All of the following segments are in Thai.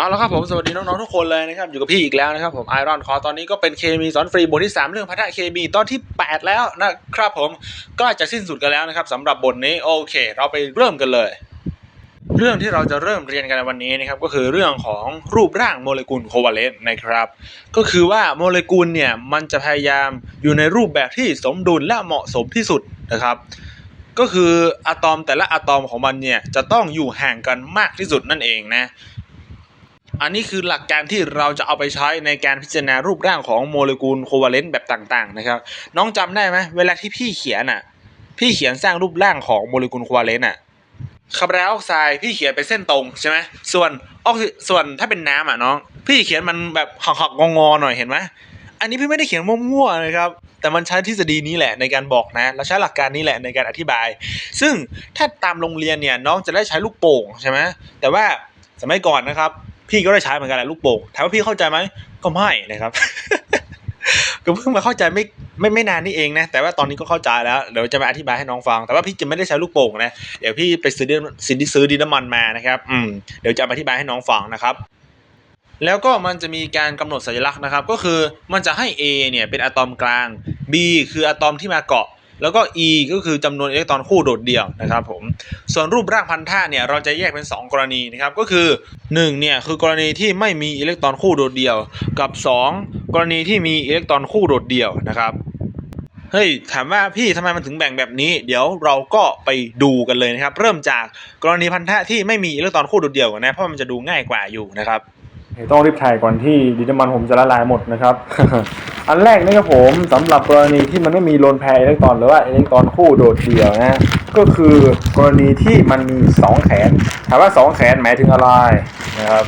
เอาละครับผมสวัสดีน้องๆทุกคนเลยนะครับอยู่กับพี่อีกแล้วนะครับผมไอรอนคอตอนนี้ก็เป็นเคมีสอนฟรีบทที่ 3 เรื่องพัฒนาเคมีตอนที่ 8 แล้วนะครับผมก็จะสิ้นสุดกันแล้วนะครับสำหรับบทนี้โอเค เราไปเริ่มกันเลย เรื่องที่เราจะเริ่มเรียนกันในวันนี้นะครับก็คือเรื่องของรูปร่างโมเลกุลโควาเลนต์นะครับ ก็คือว่าโมเลกุลเนี่ยมันจะพยายามอยู่ในรูปแบบที่สมดุลและเหมาะสมที่สุดนะครับก็คืออะตอมแต่ละอะตอมของมันเนี่ยจะต้องอยู่ห่างกันมากที่สุดนั่นเองนะ อันนี้คือหลักการที่เราจะเอาไปใช้ในการพิจารณารูปร่างของโมเลกุลโควัลเลนต์แบบต่างๆนะครับ น้องจำได้ไหมเวลาที่พี่เขียนอะ พี่เขียนสร้างรูปร่างของโมเลกุลโควัลเลนต์อะคาร์บอนไดออกไซด์พี่เขียนเป็นเส้นตรงใช่ไหมส่วนออกซิส่วนถ้าเป็นน้ำอะน้อง พี่เขียนมันแบบหักๆงอๆหน่อยเห็นไหมอันนี้พี่ไม่ได้เขียนมั่วๆนะครับ แต่มันใช้ทฤษฎีนี้แหละในการบอกนะ แล้วใช้หลักการนี้แหละในการอธิบาย ซึ่งถ้าตามโรงเรียนเนี่ยน้องจะได้ใช้ลูกโป่งใช่ไหมแต่ว่าสมัยก่อนนะครับ พี่ก็ได้ใช้เหมือนกันแหละลูกโป่งถามว่าพี่เข้าใจไหมก็ไม่นะครับก็เพิ่งมาเข้าใจไม่ไม่ไม่นานนี่เองนะแต่ว่าตอนนี้ก็เข้าใจแล้วเดี๋ยวจะมาอธิบายให้น้องฟัง แต่ว่าพี่จะไม่ได้ใช้ลูกโป่งนะเดี๋ยวพี่ไปซื้อสินที่ซื้อดินน้ำมันมานะครับอืมเดี๋ยวจะมาอธิบายให้น้องฟังนะครับ แล้วก็มันจะมีการกำหนดสัญลักษณ์นะครับ ก็คือมันจะให้ A เนี่ยเป็นอะตอมกลาง B คืออะตอมที่มาเกาะ แล้วก็ E ก็คือจำนวนอิเล็กตรอนคู่โดดเดี่ยวนะครับผมส่วนรูปร่างพันธะเนี่ยเราจะแยกเป็น 2 กรณีนะครับก็คือ1เนี่ยคือกรณีที่ไม่มีอิเล็กตรอนคู่โดดเดี่ยว กับ 2 กรณีที่มีอิเล็กตรอนคู่โดดเดี่ยวนะครับเฮ้ยถามว่าพี่ทำไมมันถึงแบ่งแบบนี้ เดี๋ยวเราก็ไปดูกันเลยนะครับ เริ่มจากกรณีพันธะที่ไม่มีอิเล็กตรอนคู่โดดเดี่ยวก่อนนะเพราะมันจะดูง่ายกว่าอยู่นะครับ ต้องรีบถ่ายก่อนที่ดินน้ำมันผมจะละลายหมดนะครับ อันแรกนะครับผมสำหรับกรณีที่มันไม่มีโลนแพรอิเล็กตรอนหรือว่าอิเล็กตรอนคู่โดดเดี่ยวนะก็คือกรณีที่มันมี 2 แขน ถามว่า 2 แขนหมายถึงอะไรนะครับ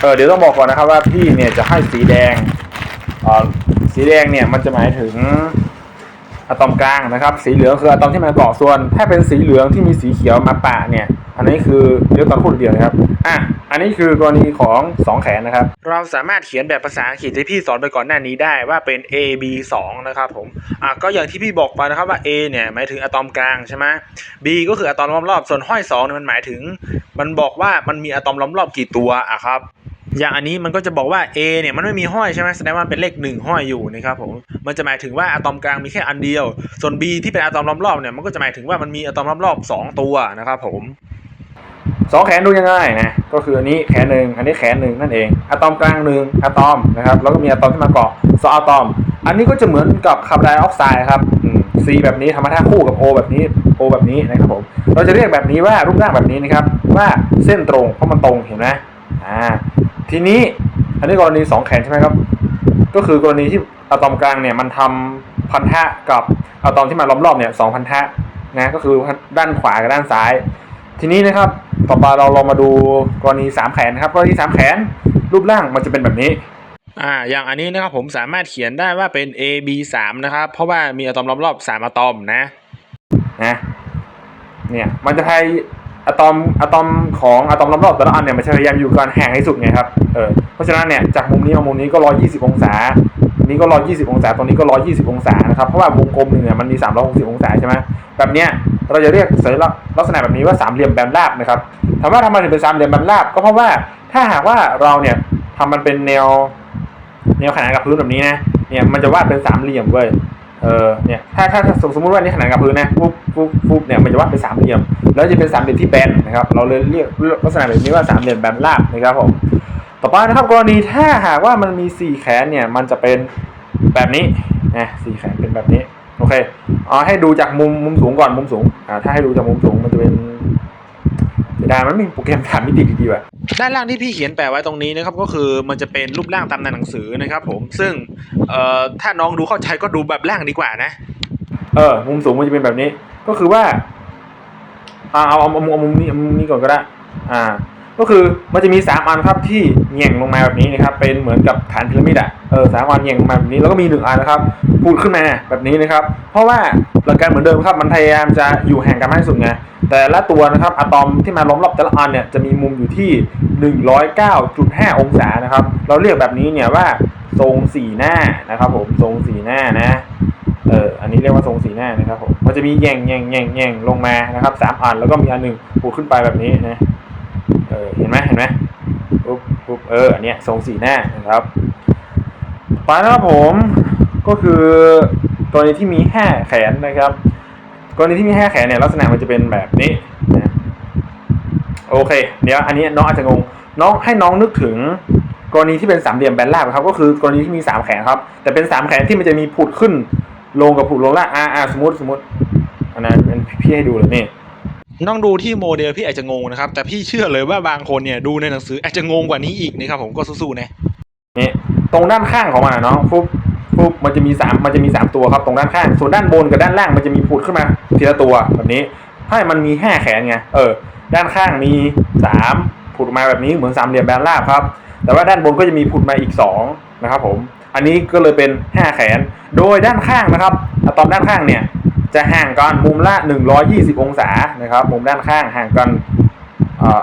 เออเดี๋ยวต้องบอกก่อนนะครับว่าพี่เนี่ยจะให้สีแดงอ่าสีแดงเนี่ยมันจะหมายถึง อะตอมกลางนะครับ สีเหลืองคืออะตอมที่มันเกาะส่วน ถ้าเป็นสีเหลืองที่มีสีเขียวมาปะเนี่ย อันนี้คืออิเล็กตอนคู่โดเดียวนะครับ อะ อันนี้คือกรณีของสองแขนนะครับ เราสามารถเขียนแบบภาษาอังกฤษที่พี่สอนไปก่อนหน้านี้ได้ว่าเป็น A B 2นะครับผม อะก็อย่างที่พี่บอกไปนะครับว่า A เนี่ยหมายถึงอะตอมกลางใช่ไหม B ก็คืออะตอมล้อมรอบ ส่วนห้อย2เนี่ยมันหมายถึง มันบอกว่ามันมีอะตอมล้อมรอบกี่ตัวอะครับ อย่างอันนี้มันก็จะบอกว่า A เนี่ยมันไม่มีห้อยใช่ไหมแสดงว่าเป็นเลขหนึ่งห้อยอยู่นะครับผมมันจะหมายถึงว่าอะตอมกลางมีแค่อันเดียว ส่วน B ที่เป็นอะตอมล้อมรอบเนี่ยมันก็จะหมายถึงว่ามันมีอะตอมล้อมรอบสองตัวนะครับผมสองแขนดูยังไงนะก็คืออันนี้แขนหนึ่งอันนี้แขนหนึ่งนั่นเองอะตอมกลางหนึ่งอะตอมนะครับแล้วก็มีอะตอมที่มาเกาะสองอะตอม อันนี้ก็จะเหมือนกับคาร์บอนไดออกไซด์ครับ C แบบนี้ธรรมธาตุคู่กับ O แบบนี้ O แบบนี้นะครับผมเราจะเรียกแบบนี้ว่ารูปร่างแบบนี้นะครับว่าเส้นตรงเพราะมันตรงเห็นไหมอ่า ทีนี้อันนี้กรณีสองแขนใช่ไหมครับ ก็คือกรณีที่อะตอมกลางเนี่ยมันทำพันธะกับอะตอมที่มาล้อมรอบเนี่ยสองพันธะนะก็คือด้านขวากับด้านซ้าย ทีนี้นะครับต่อไปเราลองมาดูกรณีสามแขนนะครับกรณีสามแขนรูปร่างมันจะเป็นแบบนี้อ่าอย่างอันนี้นะครับผมสามารถเขียนได้ว่าเป็น A B 3นะครับเพราะว่ามีอะตอมล้อมรอบ3อะตอมนะนะเนี่ยมันจะพย อะตอมอะตอมของอะตอมรอบๆแต่ละอันเนี่ยมันจะพยายามอยู่กันห่างที่สุดไงครับเออเพราะฉะนั้นเนี่ยจากมุมนี้มามุมนี้ก็ 120 องศานี้ก็ 120 องศาตรงนี้ก็ 120 องศานะครับเพราะว่าวงกลมหนึ่งเนี่ยมันมี 360 องศาใช่ไหมแบบเนี้ยเราจะเรียกสัญลักษณ์ลักษณะแบบนี้ว่าสามเหลี่ยมแบนราบนะครับถามว่าทำไมถึงเป็นสามเหลี่ยมแบนราบก็เพราะว่าถ้าหากว่าเราเนี่ยทำมันเป็นแนวแนวขนานกับพื้นแบบนี้นะเนี่ยมันจะวาดเป็นสามเหลี่ยมเว้ย เออเนี่ยถ้าถ้าสมมติว่านี่ขนานกับพื้นนะปุ๊บปุ๊บปุ๊บเนี่ยมันจะวาดเป็นสามเหลี่ยม แล้วจะเป็นสามเหลี่ยมที่แบนนะครับ เราเลยเรียกลักษณะแบบนี้ว่าสามเหลี่ยมแบนราบนะครับผมต่อไปนะครับกรณีถ้าหากว่ามันมีสี่แขนเนี่ยมันจะเป็นแบบนี้นะสี่แขนเป็นแบบนี้โอเคเอาให้ดูจากมุมมุมสูงก่อนมุมสูงอ่าถ้าให้ดูจากมุมสูงมันจะเป็น เสียดายมันไม่มีโปรแกรมสามมิติดีๆว่ะด้านล่างที่พี่เขียนแปะไว้ตรงนี้นะครับก็คือมันจะเป็นรูปร่างตามในหนังสือนะครับผมซึ่งเอ่อถ้าน้องดูเข้าใจก็ดูแบบล่างดีกว่านะ เออ มุมสูงมันจะเป็นแบบนี้ ก็คือว่าอ่าเอาเอาเอาเอามุมนี้เอามุมนี้ก่อนก็ได้ อ่า ก็คือมันจะมีสามอันครับที่แหย่งลงมาแบบนี้นะครับ เป็นเหมือนกับฐานพีระมิดอะเออสามอันแหย่งลงมาแบบนี้แล้วก็มีหนึ่งอันนะครับพูดขึ้นมาแบบนี้นะครับ เพราะว่าหลักการเหมือนเดิมครับมันพยายามจะอยู่ห่างกันมากที่สุดไงแต่ละตัวนะครับอะตอมที่มาล้อมรอบแต่ละอันเนี่ยจะมีมุมอยู่ที่ 109.5 องศานะครับ เราเรียกแบบนี้เนี่ยว่าทรงสี่หน้านะครับ ผมทรงสี่หน้านะเอออันนี้เรียกว่าทรงสีหน้านะครับผมมันจะมีแย่งแย่งแย่งแย่งลงมานะครับสามอันแล้วก็มีอันหนึ่งปูดขึ้นไปแบบนี้นะ เออเห็นไหมเห็นไหมปุ๊บปุ๊บเอออันเนี้ยทรงสีหน้านะครับไปนะครับผมก็คือกรณีที่มีห้าแขนนะครับกรณีที่มีห้าแขนเนี่ยลักษณะมันจะเป็นแบบนี้นะโอเค เดี๋ยวอันนี้น้องอาจจะงงน้องให้น้องนึกถึงกรณีที่เป็นสามเหลี่ยมแบนราบครับก็คือกรณีที่มีสามแขนครับ แต่เป็นสามแขนที่มันจะมีผุดขึ้นลงกับผุดลงล่างอ่าสมมติสมมติอันนั้นเป็นพี่ให้ดูเลยนี่ น้องดูที่โมเดลพี่อาจจะงงนะครับ แต่พี่เชื่อเลยว่าบางคนเนี่ยดูในหนังสืออาจจะงงกว่านี้อีกนะครับผมก็สู้ๆนะนี่ตรงด้านข้างของมันเนาะฟุบฟุบมันจะมีสามมันจะมีสามตัวครับตรงด้านข้าง ส่วนด้านบนกับด้านล่างมันจะมีผุดขึ้นมาทีละตัวแบบนี้ให้มันมีห้าแขนไงเออ ด้านข้างมีสามผุดมาแบบนี้เหมือนสามเหลี่ยมแบนราบครับ แต่ว่าด้านบนก็จะมีผุดมาอีกสองนะครับผม อันนี้ก็เลยเป็นห้าแขน โดยด้านข้างนะครับอะตอมด้านข้างเนี่ย จะห่างกันมุมละ 120 องศานะครับ มุมด้านข้างห่างกัน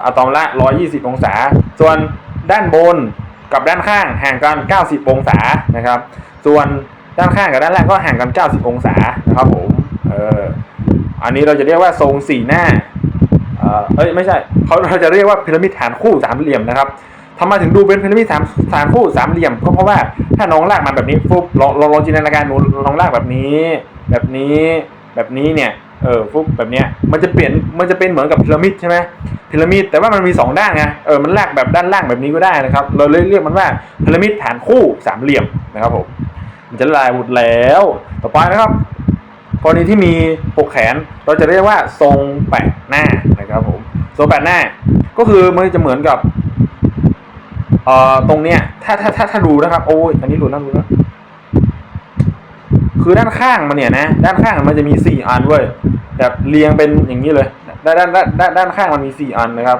อะตอมละ 120 องศา ส่วนด้านบนกับด้านข้างห่างกัน 90 องศานะครับ ส่วนด้านข้างกับด้านล่างก็ห่างกัน 90 องศานะครับผมเอออันนี้เราจะเรียกว่าทรงสี่หน้าเอ้ยไม่ใช่เขาเราจะเรียกว่าพีระมิดฐานคู่สามเหลี่ยมนะครับทำไมถึงดูเป็นพีระมิดสามฐานคู่สามเหลี่ยมก็เพราะว่าถ้าน้องลากมาแบบนี้ฟุบลองลองลองจินตนาการหนูน้องลากแบบนี้ แบบนี้แบบนี้เนี่ยเออฟุบแบบเนี้ยมันจะเปลี่ยนมันจะเป็นเหมือนกับพีระมิดใช่ไหมพีระมิดแต่ว่ามันมีสองด้านไงเออมันลากแบบด้านล่างแบบนี้ก็ได้นะครับเราเลยเรียกมันว่าพีระมิดฐานคู่สามเหลี่ยมนะครับผมมันจะลายหมดแล้วต่อไปนะครับกรณีที่มีปกแขนเราจะเรียกว่าทรงแปะหน้านะครับผมทรงแปะหน้า ก็คือมันจะเหมือนกับเอ่อตรงเนี้ยถ้าถ้าถ้าถ้าดูนะครับโอ้ยอันนี้หลุดแล้วหลุดแล้ว คือด้านข้างมันเนี่ยนะด้านข้างมันจะมีสี่อันเว้ยแบบเรียงเป็นอย่างนี้เลย ด้านด้านด้านด้านข้างมันมีสี่อันนะครับ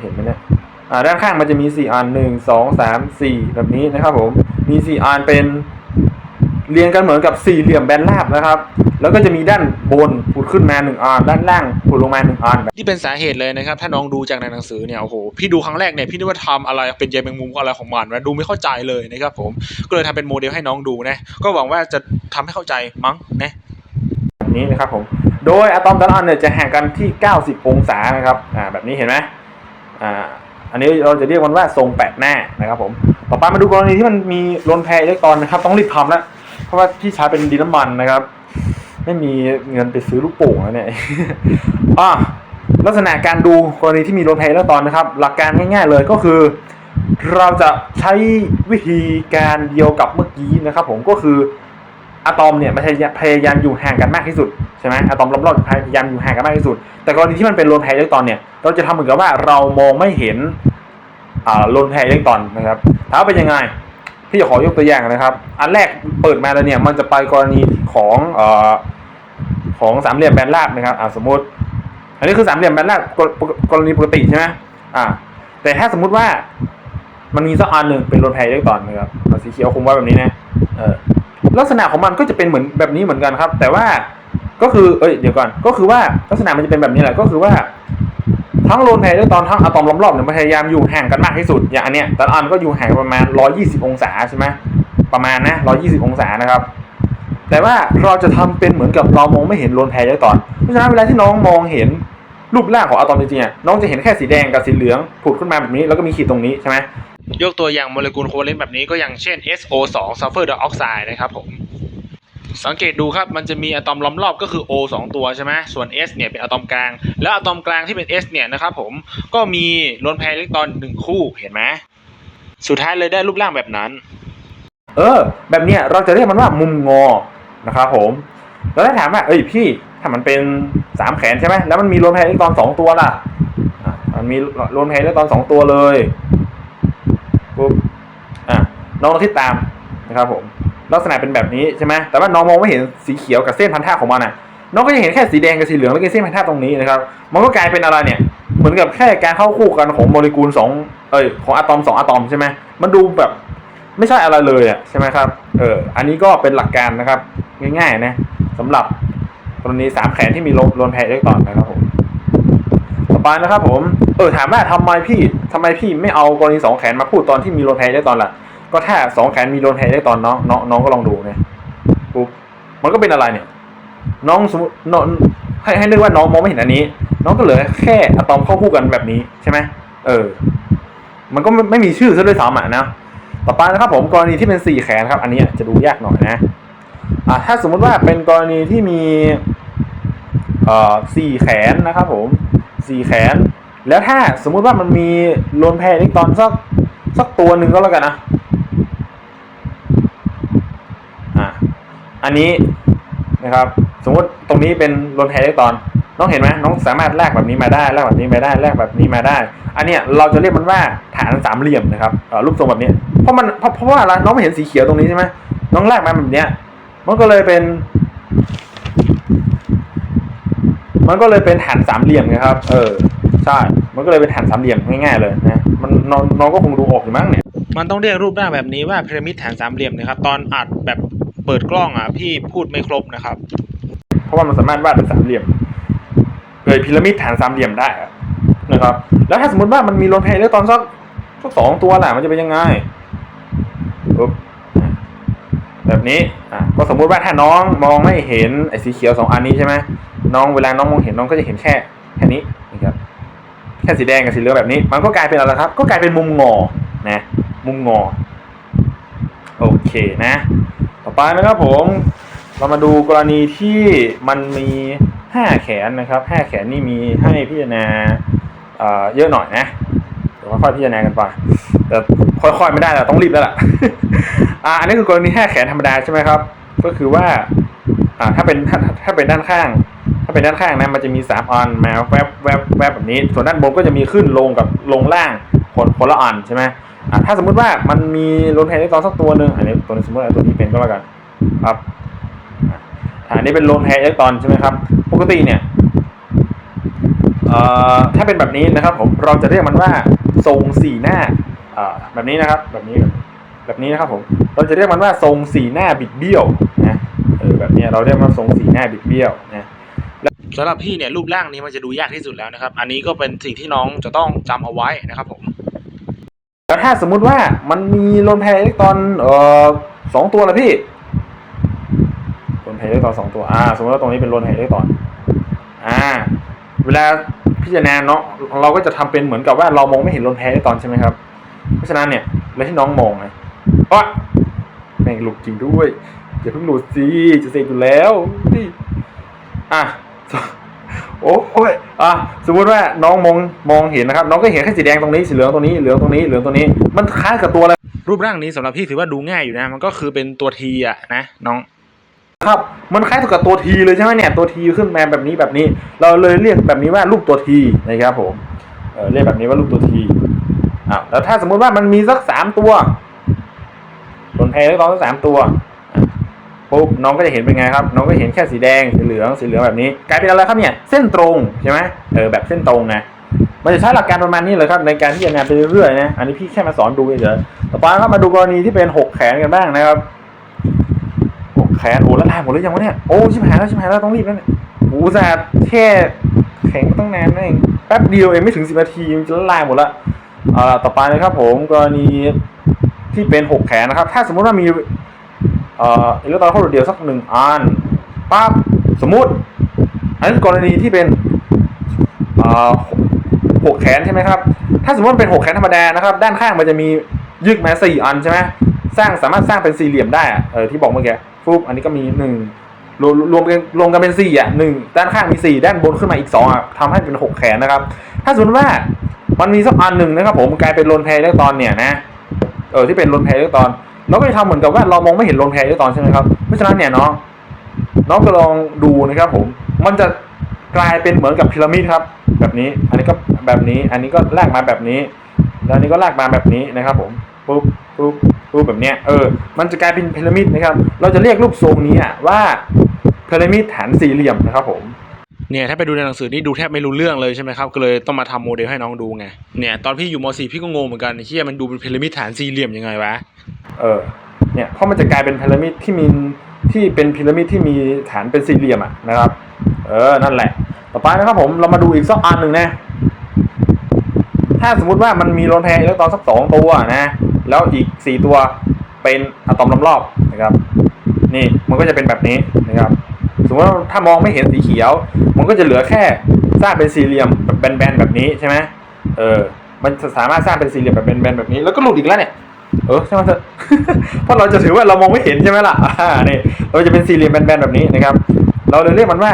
เห็นไหมเนี่ยอ่าด้านข้างมันจะมีสี่อันหนึ่งสองสามสี่แบบนี้นะครับผมมีสี่อันเป็น เรียงกันเหมือนกับสี่เหลี่ยมแบนราบนะครับ แล้วก็จะมีด้านบนผุดขึ้นมาหนึ่งอันด้านล่างผุดลงมาหนึ่งอันนี่เป็นสาเหตุเลยนะครับ ถ้าน้องดูจากในหนังสือเนี่ยโอ้โหพี่ดูครั้งแรกเนี่ยพี่นึกว่าทำอะไรเป็นใยแมงมุมอะไรของมันนะดูไม่เข้าใจเลยนะครับผมก็เลยทำเป็นโมเดลให้น้องดูนะก็หวังว่าจะทำให้เข้าใจมั้งนะแบบนี้นะครับผมโดยอะตอมแต่ละอันเนี่ยจะห่างกันที่ 90 องศานะครับอ่าแบบนี้เห็นไหมอ่าอันนี้เราจะเรียกมันว่าทรงแปะหน้านะครับผม ต่อไปมาดูกรณีที่มันมีลนแพอิเล็กตรอนนะครับ ต้องรีบทำแล้ว เพราะว่าที่ใช้เป็นดินน้ำมันนะครับ ไม่มีเงินไปซื้อลูกโป่งแล้วเนี่ยอ่าลักษณะการดูกรณีที่มีลนแพอิเล็กตอนนะครับ หลักการง่าย ๆเลยก็คือ เราจะใช้วิธีการเดียวกับเมื่อกี้นะครับ ผมก็คืออะตอมเนี่ยมันพยายามอยู่ห่างกันมากที่สุดใช่ไหมอะตอมรอบๆพยายามอยู่ห่างกันมากที่สุด แต่กรณีที่มันเป็นโลนแพรอิเล็กตรอนเนี่ยเราจะทำเหมือนกับว่าเรามองไม่เห็นอ่าโลนแพรอิเล็กตรอนนะครับถามว่าเป็นยังไง พี่จะขอยกตัวอย่างนะครับ อันแรกเปิดมาแล้วเนี่ยมันจะไปกรณีของเอ่อของสามเหลี่ยมแบนราบนะครับอ่าสมมติ อันนี้คือสามเหลี่ยมแบนราบกรณีปกติใช่ไหมอ่า แต่ถ้าสมมุติว่ามันมีสักอันหนึ่งเป็นโลนแพรอิเล็กตรอนนะครับสีเขียวคุมไว้แบบนี้นะเออลักษณะของมันก็จะเป็นเหมือนแบบนี้เหมือนกันครับ แต่ว่าก็คือเอ้ยเดี๋ยวก่อนก็คือว่าลักษณะมันจะเป็นแบบนี้แหละก็คือว่า ทั้งโลนแพรด้วยตอนทั้งอะตอมล้อมรอบเนี่ยพยายามอยู่ห่างกันมากที่สุด อย่างอันเนี้ยแต่อันก็อยู่ห่างประมาณ 120 องศาใช่ไหมประมาณนะ 120 องศานะครับ แต่ว่าเราจะทำเป็นเหมือนกับเรามองไม่เห็นโลนแพรด้วยตอน เพราะฉะนั้นเวลาที่น้องมองเห็นรูปร่างของอะตอมจริงๆน้องจะเห็นแค่สีแดงกับสีเหลืองผุดขึ้นมาแบบนี้แล้วก็มีขีดตรงนี้ใช่ไหมยกตัวอย่างโมเลกุลโคเวเลนต์แบบนี้ก็อย่างเช่น SO2 ซัลเฟอร์ไดออกไซด์นะครับผม สังเกตดูครับมันจะมีอะตอมล้อมรอบก็คือ O 2 ตัวใช่ไหมส่วน S เนี่ยเป็นอะตอมกลาง แล้วอะตอมกลางที่เป็น S เนี่ยนะครับผมก็มีโลนแพรอิเล็กตรอนหนึ่งคู่เห็นไหมสุดท้ายเลยได้รูปร่างแบบนั้น เออ แบบเนี้ยเราจะเรียกมันว่ามุมงอนะครับผมแล้วถ้าถามว่าเอ้ยพี่ถ้ามันเป็นสามแขนใช่ไหมแล้วมันมีรวมแพรอิเล็กตรอนสองตัวล่ะมันมีรวมแพรอิเล็กตรอนสองตัวเลยปุ๊บอะน้องลองคิดตามนะครับผม ลักษณะเป็นแบบนี้ใช่ไหมแต่ว่าน้องมองไม่เห็นสีเขียวกับเส้นพันธะของมันอะน้องก็จะเห็นแค่สีแดงกับสีเหลืองแล้วก็เส้นพันธะตรงนี้นะครับมันก็กลายเป็นอะไรเนี่ยเหมือนกับแค่การเข้าคู่กันของโมเลกุลสองเอ้ยของอะตอมสองอะตอมใช่ไหมมันดูแบบไม่ใช่อะไรเลยอะใช่ไหมครับเอออันนี้ก็เป็นหลักการนะครับ ง่ายๆนะสำหรับกรณีสามแขนที่มีโลนแพรอิเล็กตรอนนะครับผมต่อไปนะครับผมเออถามว่าทำไมพี่ทำไมพี่ไม่เอากรณีสองแขนมาพูดตอนที่มีโลนแพรอิเล็กตรอนล่ะ ก็ถ้าสองแขนมีโลนแพรอิเล็กตอนน้องน้องน้องก็ลองดูเนี่ยปุ๊บมันก็เป็นอะไรเนี่ย น้องสมมติน้องให้ให้นึกว่าน้องมองไม่เห็นอันนี้ น้องก็เหลือแค่อะตอมเข้าคู่กันแบบนี้ใช่ไหมเออ มันก็ไม่ไม่มีชื่อซะด้วยซ้ำอะนะต่อไปนะครับ ผมกรณีที่เป็นสี่แขนครับ อันนี้จะดูยากหน่อยนะอ่าถ้าสมมุติว่าเป็นกรณีที่มีเอ่อสี่แขนนะครับ ผมสี่แขน แล้วถ้าสมมุติว่ามันมีโลนแพรอิกตอนสักสักตัวหนึ่งก็แล้วกันนะอ่า อันนี้นะครับ สมมติตรงนี้เป็นโลนแพรอิเล็กตรอน น้องเห็นไหมน้องสามารถแลกแบบนี้มาได้แลกแบบนี้มาได้แลกแบบนี้มาได้ อันเนี้ยเราจะเรียกมันว่าฐานสามเหลี่ยมนะครับรูปทรงแบบนี้ เพราะมันเพราะเพราะว่าอะไรน้องไม่เห็นสีเขียวตรงนี้ใช่ไหมน้องแลกมาแบบเนี้ย มันก็เลยเป็น มันก็เลยเป็นฐานสามเหลี่ยมไงครับ เออใช่ มันก็เลยเป็นฐานสามเหลี่ยมง่ายๆเลยนะ มันน้องน้องก็คงดูออกอยู่มั้งเนี่ย มันต้องเรียกรูปร่างแบบนี้ว่าพีระมิดฐานสามเหลี่ยมนะครับ ตอนอัดแบบ เปิดกล้องอะพี่พูดไม่ครบนะครับ เพราะว่ามันสามารถวาดเป็นสามเหลี่ยมเลยพีระมิดฐานสามเหลี่ยมได้นะครับ แล้วถ้าสมมติว่ามันมีโลนแพรอิเล็กตอนสักสักสองตัวแหละมันจะเป็นยังไงแบบนี้อะก็สมมุติว่าถ้าน้องมองไม่เห็นไอ้สีเขียวสองอันนี้ใช่ไหมน้องเวลาน้องมองเห็นน้องก็จะเห็นแค่แค่นี้นะครับแค่สีแดงกับสีเหลืองแบบนี้ มันก็กลายเป็นอะไรครับ ก็กลายเป็นมุมงอนะมุมงอโอเคนะ ต่อไปนะครับผม เรามาดูกรณีที่มันมีห้าแขนนะครับห้าแขนนี่มีให้พิจารณาเเยอะหน่อยนะเดี๋ยวค่อยๆพิจารณากันไปแต่ค่อยๆไม่ได้แล้วต้องรีบแล้วล่ะอ่าอันนี้คือกรณีห้าแขนธรรมดาใช่ไหมครับ ก็คือว่าถ้าเป็นถ้าถ้าเป็นด้านข้าง ถ้าเป็นด้านข้างนะมันจะมีสามอันมาแวบแวบแวบแบบนี้ ส่วนด้านบนก็จะมีขึ้นลงกับลงล่างคนคนละอันใช่ไหม อ่าถ้าสมมุติว่ามันมีลนแพนได้ตอนสักตัวหนึ่งอันนี้ตัวนี้สมมติว่าตัวนี้เป็นก็แล้วกันครับอันนี้เป็นโลนแพร์อิเล็กตรอนใช่ไหมครับ ปกติเนี่ยถ้าเป็นแบบนี้นะครับผมเราจะเรียกมันว่าทรงสี่หน้าแบบนี้นะครับแบบนี้แบบนี้นะครับผมเราจะเรียกมันว่าทรงสี่หน้าบิดเบี้ยวนะเออแบบนี้เราเรียกว่าทรงสี่หน้าบิดเบี้ยวนะสำหรับพี่เนี่ยรูปร่างนี้มันจะดูยากที่สุดแล้วนะครับ อันนี้ก็เป็นสิ่งที่น้องจะต้องจำเอาไว้นะครับผม แล้วถ้าสมมุติว่ามันมีโลนแพร์อิเล็กตรอนเอ่อสองตัวละพี่โลนแพร์อิเล็กตรอนสองตัวอ่าสมมติว่าตรงนี้เป็นโลนแพร์อิเล็กตรอนอ่า เวลาพิจารณาเนาะเราก็จะทำเป็นเหมือนกับว่าเรามองไม่เห็นโลนแพร์อิเล็กตรอนใช่ไหมครับเพราะฉะนั้นเนี่ยแล้วที่น้องมองไงอ๊ะแม่งหลุดจริงด้วยอย่าเพิ่งหลุดสิจะเสร็จอยู่แล้วนี่อะ โอ้โอ้ยอะสมมติว่าน้องมองมองเห็นนะครับ น้องก็เห็นแค่สีแดงตรงนี้สีเหลืองตรงนี้เหลืองตรงนี้เหลืองตรงนี้ มันคล้ายกับตัวอะไรรูปร่างนี้สำหรับพี่ถือว่าดูง่ายอยู่นะ มันก็คือเป็นตัวทีอะนะน้องครับมันคล้ายกับตัวทีเลยใช่ไหมเนี่ยตัวทีขึ้นมาแบบนี้แบบนี้ เราเลยเรียกแบบนี้ว่ารูปตัวทีนะครับผมเออเรียกแบบนี้ว่ารูปตัวทีอะแล้วถ้าสมมุติว่ามันมีสักสามตัวบนแพรเล็กน้อยสักสามตัวอะ ปุ๊บน้องก็จะเห็นเป็นไงครับ น้องก็เห็นแค่สีแดงสีเหลืองสีเหลืองแบบนี้กลายเป็นอะไรครับเนี่ยเส้นตรงใช่ไหมเออแบบเส้นตรงนะมันจะใช้หลักการประมาณนี้เลยครับในการที่จะงานไปเรื่อยๆนะอันนี้พี่แค่มาสอนดูเฉยๆต่อไปก็มาดูกรณีที่เป็นหกแขนกันบ้างนะครับหกแขนโอ้ล้วลายหมดหรือยังวะเนี่ยโอ้ชิบหายแล้วชิบหายแล้วต้องรีบแล้วเนี่ยโอ้สาดแค่แข็งตั้งนานนั่นเองแป๊บเดียวเองไม่ถึงสิบนาทีมันจะละลายหมดละอ่าต่อไปนะครับผมกรณีที่เป็นหกแขนนะครับ ถ้าสมมุติว่ามี อิเล็กตรอนเข้าโดดเดียวสักหนึ่งอันปั๊บสมมุติอันนี้กรณีที่เป็นหกแขนใช่ไหมครับ ถ้าสมมติเป็นหกแขนธรรมดานะครับ ด้านข้างมันจะมียึกมาสี่อันใช่ไหมสร้างสามารถสร้างเป็นสี่เหลี่ยมได้เออที่บอกเมื่อกี้ฟุบอันนี้ก็มีหนึ่งรวมรวมกันรวมกันเป็นสี่อะหนึ่งด้านข้างมีสี่ด้านบนขึ้นมาอีกสองอะทำให้เป็นหกแขนนะครับ ถ้าสมมติว่ามันมีสักอันหนึ่งนะครับ ผมกลายเป็นโลนแพรอิเล็กตอนเนี่ยนะเออที่เป็นโลนแพรอิเล็กตอน เราก็จะทำเหมือนกับว่าเรามองไม่เห็นโลนแพรอิเล็กตอนใช่ไหมครับเพราะฉะนั้นเนี่ยเนาะน้องก็ลองดูนะครับผมมันจะกลายเป็นเหมือนกับพีระมิดครับ แบบนี้อันนี้ก็แบบนี้ อันนี้ก็ลากมาแบบนี้ แล้วอันนี้ก็ลากมาแบบนี้นะครับ ผมปุ๊บปุ๊บปุ๊บแบบเนี้ยเออ มันจะกลายเป็นพีระมิดนะครับ เราจะเรียกรูปทรงนี้ว่าพีระมิดฐานสี่เหลี่ยมนะครับผมเนี่ยถ้าไปดูในหนังสือนี่ดูแทบไม่รู้เรื่องเลยใช่ไหมครับก็เลยต้องมาทำโมเดลให้น้องดูไงเนี่ยตอนพี่อยู่ม .4 พี่ก็งงเหมือนกันเฮียมันดูเป็นพีระมิดฐานสี่เหลี่ยมยังไงวะ เออเนี่ยเพราะมันจะกลายเป็นพีระมิดที่มีที่เป็นพีระมิดที่มีฐานเป็นสี่เหลี่ยมอะนะครับ เออนั่นแหละ ต่อไปนะครับผมเรามาดูอีกสักอันหนึ่งนะ ถ้าสมมุติว่ามันมีโลนแพรอิเล็กตรอนสักสองตัวนะ แล้วอีกสี่ตัวเป็นอะตอมล้อมรอบนะครับ นี่มันก็จะเป็นแบบนี้นะครับ สมมติว่าถ้ามองไม่เห็นสีเขียว มันก็จะเหลือแค่สร้างเป็นสี่เหลี่ยมแบบแบนๆแบบนี้ใช่ไหมเออมันสามารถสร้างเป็นสี่เหลี่ยมแบบแบนๆแบบนี้แล้วก็หลุดอีกแล้วเนี่ย เออใช่ไหมเถอะเพราะเราจะถือว่าเรามองไม่เห็นใช่ไหมล่ะอ่านี่เราจะเป็นสี่เหลี่ยมแบนๆแบบนี้นะครับ เราเลยเรียกมันว่า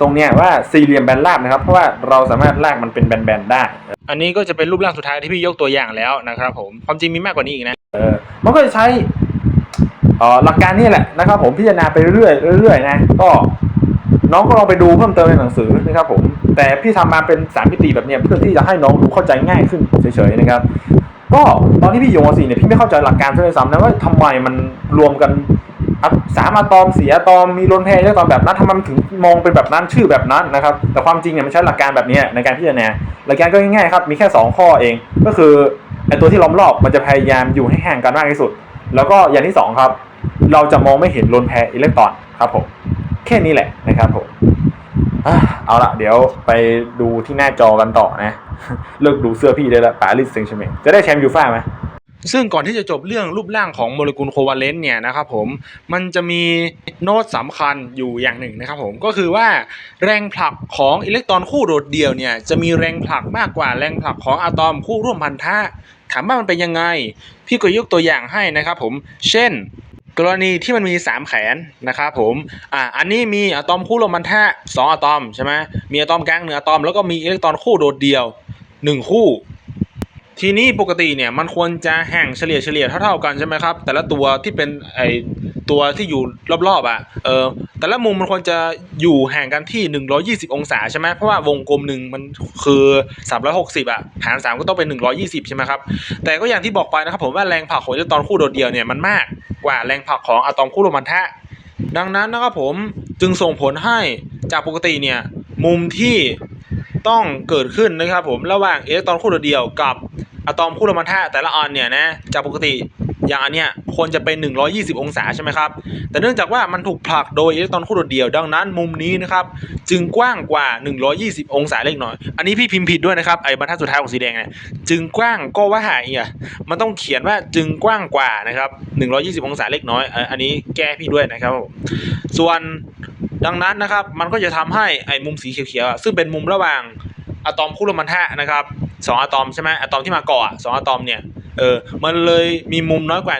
ทรงเนี้ยว่าสี่เหลี่ยมแบนราบนะครับ เพราะว่าเราสามารถลากมันเป็นแบนๆได้ อันนี้ก็จะเป็นรูปร่างสุดท้ายที่พี่ยกตัวอย่างแล้วนะครับ ผมความจริงมีมากกว่านี้อีกนะเออมันก็จะใช้เอ่อหลักการนี่แหละนะครับ ผมพิจารณาไปเรื่อยๆเรื่อยๆนะก็น้องก็ลองไปดูเพิ่มเติมในหนังสือนะครับผมแต่พี่ทำมาเป็นสามมิติแบบเนี้ยเพื่อที่จะให้น้องดูเข้าใจง่ายขึ้นเฉยๆนะครับ ก็ตอนที่พี่อยู่ม .4 เนี่ยพี่ไม่เข้าใจหลักการด้วยซ้ำนะว่าทำไมมันรวมกันอะสามอะตอมสี่อะตอมมีลนแพร์อะตอมแบบนั้นทำไมมันถึงมองเป็นแบบนั้นชื่อแบบนั้นนะครับ แต่ความจริงเนี่ยมันใช้หลักการแบบนี้ในการพิจารณาหลักการก็ง่ายๆครับมีแค่สองข้อเอง ก็คือไอตัวที่ล้อมรอบมันจะพยายามอยู่ให้ห่างกันมากที่สุด แล้วก็อย่างที่สองครับ เราจะมองไม่เห็นลนแพรอิเล็กตรอนครับผมแค่นี้แหละนะครับผมเอาละเดี๋ยวไปดูที่หน้าจอกันต่อนะ เลิกดูเสื้อพี่ได้ละปารีสเซงต์แชร์แมงจะได้แชมป์ยูฟ่าไหมซึ่งก่อนที่จะจบเรื่องรูปร่างของโมเลกุลโควาเลนต์เนี่ยนะครับผมมันจะมีโน้ตสำคัญอยู่อย่างหนึ่งนะครับผมก็คือว่าแรงผลักของอิเล็กตรอนคู่โดดเดี่ยวเนี่ยจะมีแรงผลักมากกว่าแรงผลักของอะตอมคู่ร่วมพันธะถามว่ามันเป็นยังไง พี่ก็ยกตัวอย่างให้นะครับผมเช่น กรณีที่มันมี 3 แขนนะครับผมอ่าอันนี้มีอะตอมคู่ร่วมพันธะสองอะตอมใช่ไหมมีอะตอมกลางหนึ่งอะตอมแล้วก็มีอิเล็กตรอนคู่โดดเดี่ยว หนึ่งคู่ ทีนี้ปกติเนี่ยมันควรจะแห่งเฉลี่ยเฉลี่ยเท่าๆกันใช่ไหมครับ แต่ละตัวที่เป็นไอตัวที่อยู่รอบๆอะเออแต่ละมุมมันควรจะอยู่ห่างกันที่ 120 องศาใช่ไหมเพราะว่าวงกลมหนึ่งมันคือ 360 อะ หาร 3 ก็ต้องเป็น 120 ใช่ไหมครับแต่ก็อย่างที่บอกไปนะครับผมว่าแรงผลักของอิเล็กตรอนคู่โดดเดียวเนี่ยมันมากกว่าแรงผลักของอะตอมคู่โรมันทะดังนั้นนะครับผมจึงส่งผลให้จากปกติเนี่ยมุมที่ ต้องเกิดขึ้นนะครับผมระหว่างอิเล็กตรอนคู่โดดเดี่ยวกับอะตอมคู่โรมันธาตุแต่ละอันเนี่ยนะจากปกติอย่างอันเนี้ยควรจะเป็น 120 องศาใช่ไหมครับ แต่เนื่องจากว่ามันถูกผลักโดยอิเล็กตรอนคู่โดดเดี่ยว ดังนั้นมุมนี้นะครับ จึงกว้างกว่า 120 องศาเล็กน้อย อันนี้พี่พิมพ์ผิดด้วยนะครับไอ้บรรทัดสุดท้ายของสีแดงเนี่ยจึงกว้างก็ว่าหายอะมันต้องเขียนว่าจึงกว้างกว่านะครับ 120 องศาเล็กน้อย อันนี้แก้พี่ด้วยนะครับผมส่วน ดังนั้นนะครับมันก็จะทำให้ไอ้มุมสีเขียวๆอะซึ่งเป็นมุมระหว่างอะตอมคู่โรมันแทะนะครับสองอะตอมใช่ไหมอะตอมที่มาเกาะอสองอะตอมเนี่ยเออมันเลยมีมุมน้อยกว่า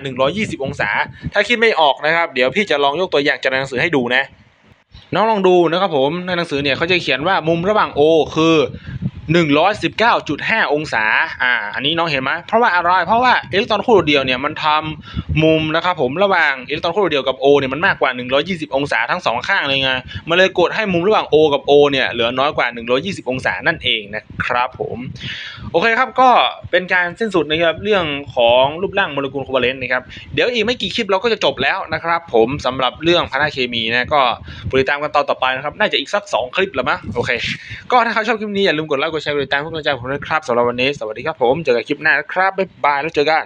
120 องศา ถ้าคิดไม่ออกนะครับ เดี๋ยวพี่จะลองยกตัวอย่างจากในหนังสือให้ดูนะ น้องลองดูนะครับผมในหนังสือเนี่ยเขาจะเขียนว่ามุมระหว่าง O คือ 119.5 องศา อ่า อันนี้น้องเห็นไหมเพราะว่าอะไร เพราะว่าอิเล็กตรอนคู่เดี่ยวเนี่ยมันทำมุมนะครับผมระหว่างอิเล็กตรอนคู่เดี่ยวกับ O เนี่ยมันมากกว่า 120 องศาทั้งสองข้างเลยไง มันเลยกดให้มุมระหว่าง O กับ O เนี่ยเหลือน้อยกว่า 120 องศานั่นเองนะครับผม โอเคครับ ก็เป็นการสิ้นสุดนะครับเรื่องของรูปร่างโมเลกุลโคเวเลนต์นะครับ เดี๋ยวอีกไม่กี่คลิปเราก็จะจบแล้วนะครับผมสำหรับเรื่องพาราเคมีนะก็โปรดติดตามกันตอนต่อไปนะครับ น่าจะอีกสัก 2 คลิปละมั้ง โอเค ก็ถ้าใครชอบคลิปนี้อย่าลืมกดไลค์กดแชร์กดติดตามเพื่อเป็นกำลังใจผมด้วยครับสำหรับวันนี้ สวัสดีครับผม เจอกันคลิปหน้านะครับ บ๊ายบาย แล้วเจอกัน